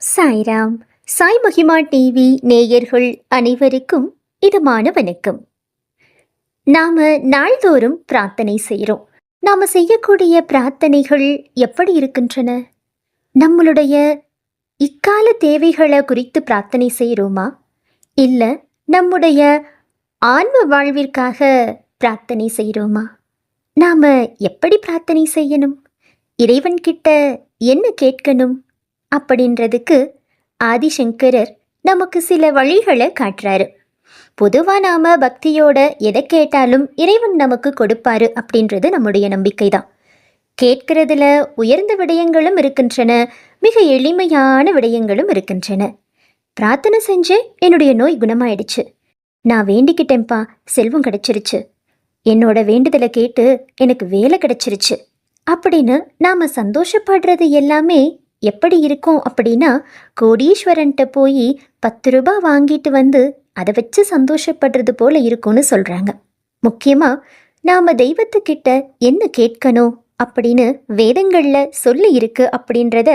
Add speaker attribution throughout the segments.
Speaker 1: சாய்ராம் சாய் மகிமா டிவி நேயர்கள் அனைவருக்கும் இதமான வணக்கம். நாம நாள்தோறும் பிரார்த்தனை செய்கிறோம் நாம செய்யக்கூடிய பிரார்த்தனைகள் எப்படி இருக்கின்றன? நம்மளுடைய இக்கால தேவைகளை குறித்து பிரார்த்தனை செய்கிறோமா இல்லை நம்முடைய ஆன்ம வாழ்விற்காக பிரார்த்தனை செய்கிறோமா நாம எப்படி பிரார்த்தனை செய்யணும்? இறைவன்கிட்ட என்ன கேட்கணும்? அப்படின்றதுக்கு ஆதிசங்கரர் நமக்கு சில வழிகளை காட்டுறாரு. பொதுவாக நாம் பக்தியோட எதை கேட்டாலும் இறைவன் நமக்கு கொடுப்பாரு அப்படின்றது நம்முடைய நம்பிக்கை தான் கேட்கிறதுல உயர்ந்த விடயங்களும் இருக்கின்றன மிக எளிமையான விடயங்களும் இருக்கின்றன. பிரார்த்தனை செஞ்சு என்னுடைய நோய் குணமாயிடுச்சு. நான் வேண்டிக்கிட்டேன்ப்பா செல்வம் கிடைச்சிருச்சு. என்னோட வேண்டுதலை கேட்டு எனக்கு வேலை கிடைச்சிருச்சு. அப்படின்னு நாம் சந்தோஷப்படுறது எல்லாமே எப்படி இருக்கும் அப்படின்னா கோடீஸ்வரன்ட்ட போய் பத்து ரூபாய் வாங்கிட்டு வந்து அதை வச்சு சந்தோஷப்படுறது போல இருக்கும்னு சொல்கிறாங்க முக்கியமாக நாம் தெய்வத்துக்கிட்ட என்ன கேட்கணும் அப்படின்னு வேதங்களில் சொல்லி இருக்கு அப்படின்றத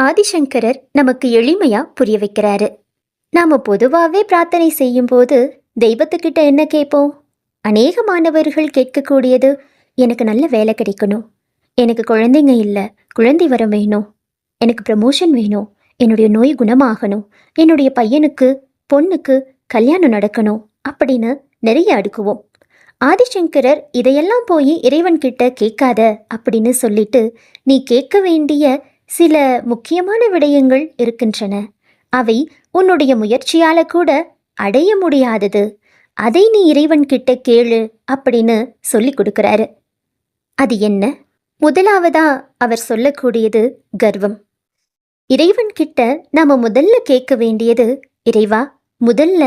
Speaker 1: ஆதிசங்கரர் நமக்கு எளிமையாக புரிய வைக்கிறாரு. நாம் பொதுவாகவே பிரார்த்தனை செய்யும்போது தெய்வத்துக்கிட்ட என்ன கேட்போம்? அநேக மாணவர்கள் கேட்கக்கூடியது எனக்கு நல்ல வேலை கிடைக்கணும். எனக்கு குழந்தைங்க இல்லை. குழந்தை வரம் வேணும். எனக்கு ப்ரமோஷன் வேணும். என்னுடைய நோய் குணமாகணும். என்னுடைய பையனுக்கு பொண்ணுக்கு கல்யாணம் நடக்கணும் அப்படின்னு நிறைய அடுக்குவோம். ஆதிசங்கரர் இதையெல்லாம் போய் இறைவன் கிட்ட கேட்காத அப்படின்னு சொல்லிட்டு நீ கேட்க வேண்டிய சில முக்கியமான விடயங்கள் இருக்கின்றன. அவை உன்னுடைய முயற்சியால கூட அடைய முடியாதது. அதை நீ இறைவன் கிட்ட கேளு அப்படின்னு சொல்லி கொடுக்குறாரு. அது என்ன? முதலாவதா அவர் சொல்லக்கூடியது கர்வம். இறைவன் கிட்ட நாம முதல்ல கேட்க வேண்டியது இறைவா முதல்ல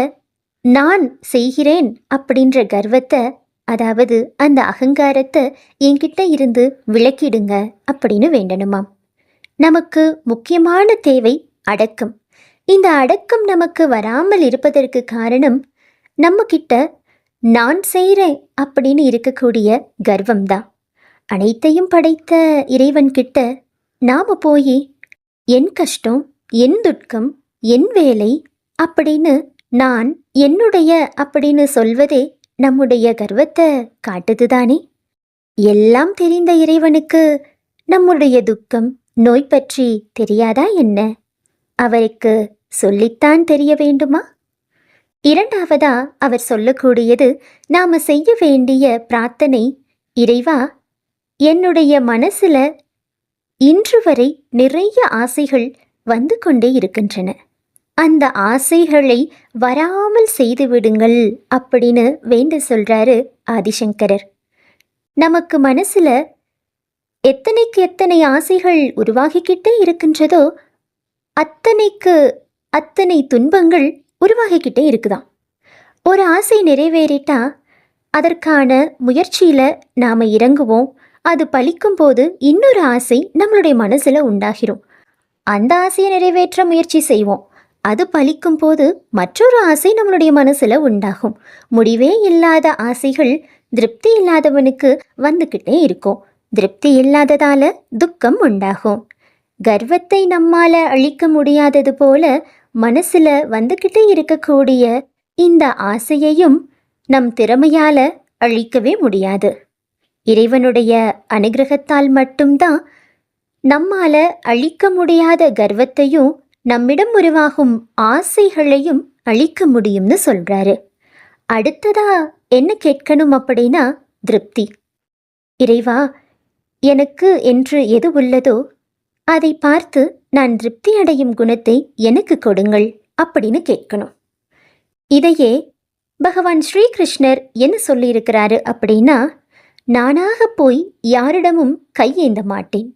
Speaker 1: நான் செய்கிறேன் அப்படின்ற கர்வத்தை அதாவது அந்த அகங்காரத்தை என்கிட்ட இருந்து விலக்கிடுங்க அப்படின்னு வேண்டணுமாம். நமக்கு முக்கியமான தேவை அடக்கம். இந்த அடக்கம் நமக்கு வராமல் இருப்பதற்கு காரணம் நம்ம கிட்ட நான் செய்கிறேன் அப்படின்னு இருக்கக்கூடிய கர்வம் தான் அனைத்தையும் படைத்த இறைவன் கிட்ட நாம போய் என் கஷ்டம் என் துட்கம் என் வேலை அப்படின்னு நான் என்னுடைய அப்படின்னு சொல்வதே நம்முடைய கர்வத்தை காட்டுதுதானே? எல்லாம் தெரிந்த இறைவனுக்கு நம்முடைய துக்கம் நோய் பற்றி தெரியாதா என்ன? அவருக்கு சொல்லித்தான் தெரிய வேண்டுமா? இரண்டாவதா அவர் சொல்லக்கூடியது நாம செய்ய வேண்டிய பிரார்த்தனை இறைவா என்னுடைய மனசுல இன்று வரை நிறைய ஆசைகள் வந்து கொண்டே இருக்கின்றன. அந்த ஆசைகளை வராமல் செய்து விடுங்கள் அப்படின்னு வேண்ட சொல்றாரு ஆதிசங்கரர். நமக்கு மனசுல எத்தனைக்கு எத்தனை ஆசைகள் உருவாகிக்கிட்டே இருக்கின்றதோ அத்தனைக்கு அத்தனை துன்பங்கள் உருவாகிக்கிட்டே இருக்குதாம். ஒரு ஆசை நிறைவேறிட்டா அதற்கான முயற்சியில நாம இறங்குவோம். அது பழிக்கும் போது இன்னொரு ஆசை நம்மளுடைய மனசில் உண்டாகிரும். அந்த ஆசையை நிறைவேற்ற முயற்சி செய்வோம். அது பழிக்கும் போது மற்றொரு ஆசை நம்மளுடைய மனசில் உண்டாகும். முடிவே இல்லாத ஆசைகள் திருப்தி இல்லாதவனுக்கு வந்துக்கிட்டே இருக்கும். திருப்தி இல்லாததால துக்கம் உண்டாகும். கர்வத்தை நம்மால அழிக்க முடியாதது போல மனசுல வந்துக்கிட்டே இருக்கக்கூடிய இந்த ஆசையையும் நம் திறமையால அழிக்கவே முடியாது. இறைவனுடைய அனுகிரகத்தால் மட்டும்தான் நம்மால அழிக்க முடியாத கர்வத்தையும் நம்மிடம் உருவாகும் ஆசைகளையும் அழிக்க முடியும்னு சொல்றாரு. அடுத்ததா என்ன கேட்கணும் அப்படின்னா திருப்தி. இறைவா எனக்கு என்று எது உள்ளதோ அதை பார்த்து நான் திருப்தி அடையும் குணத்தை எனக்கு கொடுங்கள் அப்படின்னு கேட்கணும். இதையே பகவான் ஸ்ரீகிருஷ்ணர் என்ன சொல்லியிருக்கிறாரு அப்படின்னா நானாக போய் யாரிடமும் கையேந்த மாட்டேன்.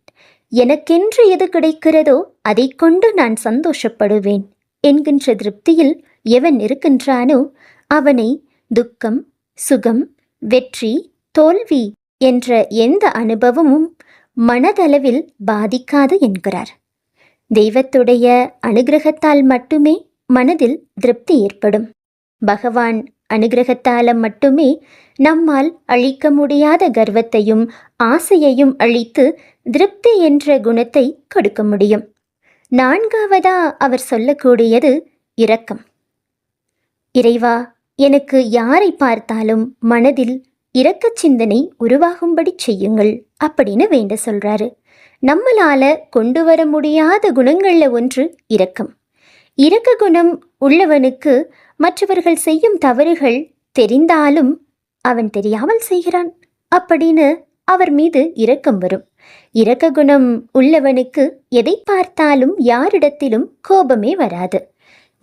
Speaker 1: எனக்கென்று எது கிடைக்கிறதோ அதை கொண்டு நான் சந்தோஷப்படுவேன் என்கின்ற திருப்தியில் எவன் இருக்கின்றானோ அவனை துக்கம் சுகம் வெற்றி தோல்வி என்ற எந்த அனுபவமும் மனதளவில் பாதிக்காது என்கிறார். தெய்வத்துடைய அனுகிரகத்தால் மட்டுமே மனதில் திருப்தி ஏற்படும். பகவான் அனுகிரகத்தால மட்டுமே நம்மால் அழிக்க முடியாத கர்வத்தையும் ஆசையையும் அழித்து திருப்தி என்ற குணத்தை கொடுக்க முடியும். நான்காவதா அவர் சொல்லக்கூடியது இரக்கம். இறைவா எனக்கு யாரை பார்த்தாலும் மனதில் இரக்க சிந்தனை உருவாகும்படி செய்யுங்கள் அப்படின்னு வேண்ட சொல்றாரு. நம்மளால கொண்டு வர முடியாத குணங்கள்ல ஒன்று இரக்கம். இரக்க குணம் உள்ளவனுக்கு மற்றவர்கள் செய்யும் தவறுகள் தெரிந்தாலும் அவன் தெரியாமல் செய்கிறான். அப்படின்னு அவர் மீது இரக்கம் வரும். இரக்க குணம் உள்ளவனுக்கு எதை பார்த்தாலும் யாரிடத்திலும் கோபமே வராது.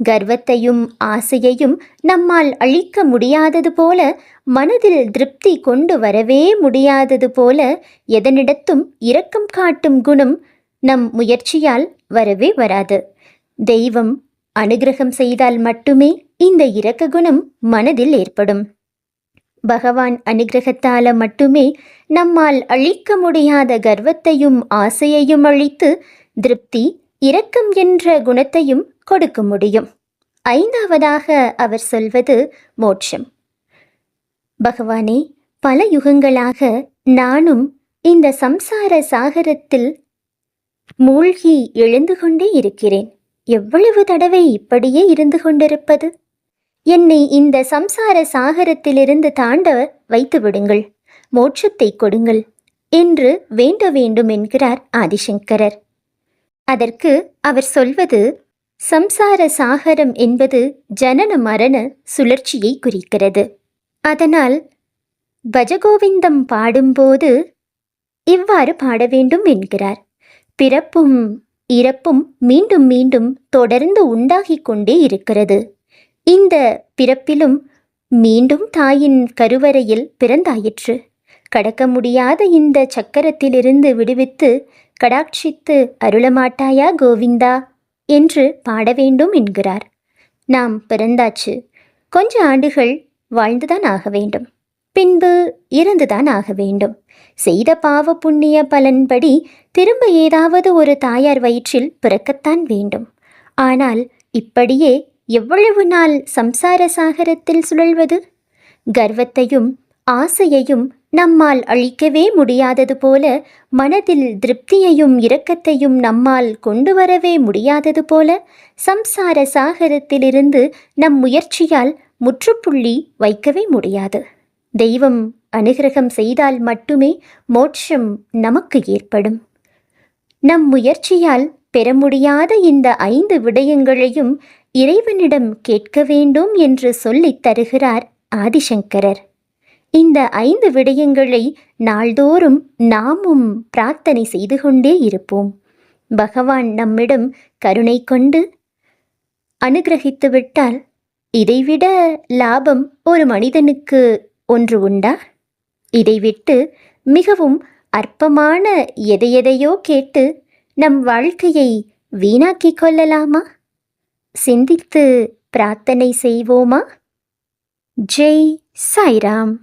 Speaker 1: கர்வத்தையும் ஆசையையும் நம்மால் அழிக்க முடியாதது போல மனதில் திருப்தி கொண்டு வரவே முடியாதது போல எதனிடத்தும் இரக்கம் காட்டும் குணம் நம் முயற்சியால் வரவே வராது. தெய்வம் அனுகிரகம் செய்தால் மட்டுமே இந்த இரக்க குணம் மனதில் ஏற்படும். பகவான் அனுகிரகத்தால மட்டுமே நம்மால் அழிக்க முடியாத கர்வத்தையும் ஆசையையும் அழித்து திருப்தி இரக்கம் என்ற குணத்தையும் கொடுக்க முடியும். ஐந்தாவதாக அவர் சொல்வது மோட்சம். பகவானே பல யுகங்களாக நானும் இந்த சம்சார சாகரத்தில் மூழ்கி எழுந்து கொண்டே இருக்கிறேன். எவ்வளவு தடவை இப்படியே இருந்து கொண்டிருப்பது? என்னை இந்த சம்சார சாகரத்திலிருந்து தாண்ட வைத்து விடுங்கள். மோட்சத்தை கொடுங்கள் என்று வேண்ட வேண்டும் என்கிறார் ஆதிசங்கரர். அதற்கு அவர் சொல்வது சம்சார சாகரம் என்பது ஜனன மரண சுழற்சியை குறிக்கிறது. அதனால் பஜகோவிந்தம் பாடும்போது இவ்வாறு பாட வேண்டும் என்கிறார். பிறப்பும் இறப்பும் மீண்டும் மீண்டும் தொடர்ந்து உண்டாகிக் கொண்டே இருக்கிறது. இந்த பிறப்பிலும் மீண்டும் தாயின் கருவறையில் பிறந்தாயிற்று. கடக்க முடியாத இந்த சக்கரத்திலிருந்து விடுவித்து கடாட்சித்து அருளமாட்டாயா கோவிந்தா? என்று பாட வேண்டும் என்கிறார். நாம் பிறந்தாச்சு. கொஞ்ச ஆண்டுகள் வாழ்ந்துதான் ஆக வேண்டும். பின்பு இறந்துதான் ஆக வேண்டும். செய்த பாவ புண்ணிய பலன்படி திரும்ப ஏதாவது ஒரு தாயார் வயிற்றில் பிறக்கத்தான் வேண்டும். ஆனால் இப்படியே எவ்வளவு நாள் சம்சார சாகரத்தில் சுழல்வது? கர்வத்தையும் ஆசையையும் நம்மால் அழிக்கவே முடியாதது போல மனதில் திருப்தியையும் இரக்கத்தையும் நம்மால் கொண்டு வரவே முடியாதது போல சம்சார சாகரத்திலிருந்து நம் முயற்சியால் முற்றுப்புள்ளி வைக்கவே முடியாது. தெய்வம் அனுகிரகம் செய்தால் மட்டுமே மோட்சம் நமக்கு ஏற்படும். நம் முயற்சியால் பெற முடியாத இந்த ஐந்து விடயங்களையும் இறைவனிடம் கேட்க வேண்டும் என்று சொல்லித் தருகிறார் ஆதிசங்கரர். இந்த ஐந்து விடயங்களை நாள்தோறும் நாமும் பிரார்த்தனை செய்து கொண்டே இருப்போம். பகவான் நம்மிடம் கருணை கொண்டு அனுகிரகித்துவிட்டால் இதைவிட லாபம் ஒரு மனிதனுக்கு ஒன்று உண்டா? இதை விட்டு மிகவும் அற்பமான எதையெதையோ கேட்டு நம் வாழ்க்கையை வீணாக்கிக் கொள்ளலாமா? சிந்தித்து பிரார்த்தனை செய்வோமா? ஜெய் சாய்ராம்.